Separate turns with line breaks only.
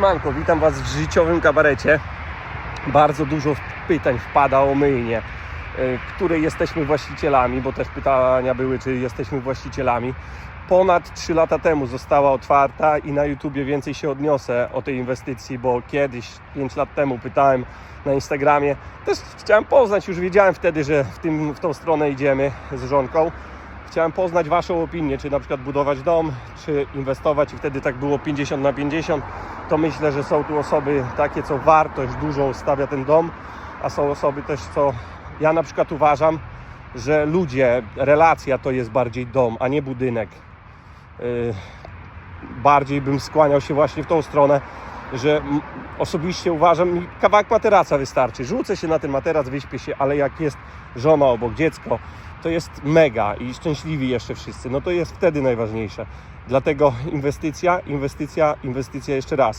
Manko, witam Was w życiowym kabarecie. Bardzo dużo pytań wpada o myjnie, której jesteśmy właścicielami, bo też pytania były, czy jesteśmy właścicielami. Ponad 3 lata temu została otwarta i na YouTubie więcej się odniosę o tej inwestycji, bo kiedyś, 5 lat temu pytałem na Instagramie. Też chciałem poznać, już wiedziałem wtedy, że w, tym, w tą stronę idziemy z żonką. Chciałem poznać Waszą opinię, czy na przykład budować dom, czy inwestować i wtedy tak było 50 na 50. To myślę, że są tu osoby takie, co wartość dużą stawia ten dom, a są osoby też, co ja na przykład uważam, że ludzie, relacja to jest bardziej dom, a nie budynek. Yy, bardziej bym skłaniał się właśnie w tą stronę, że osobiście uważam, mi kawałek materaca wystarczy. Rzucę się na ten materac, wyśpię się, ale jak jest żona obok, dziecko, to jest mega i szczęśliwi jeszcze wszyscy. No to jest wtedy najważniejsze. Dlatego inwestycja, inwestycja, inwestycja jeszcze raz.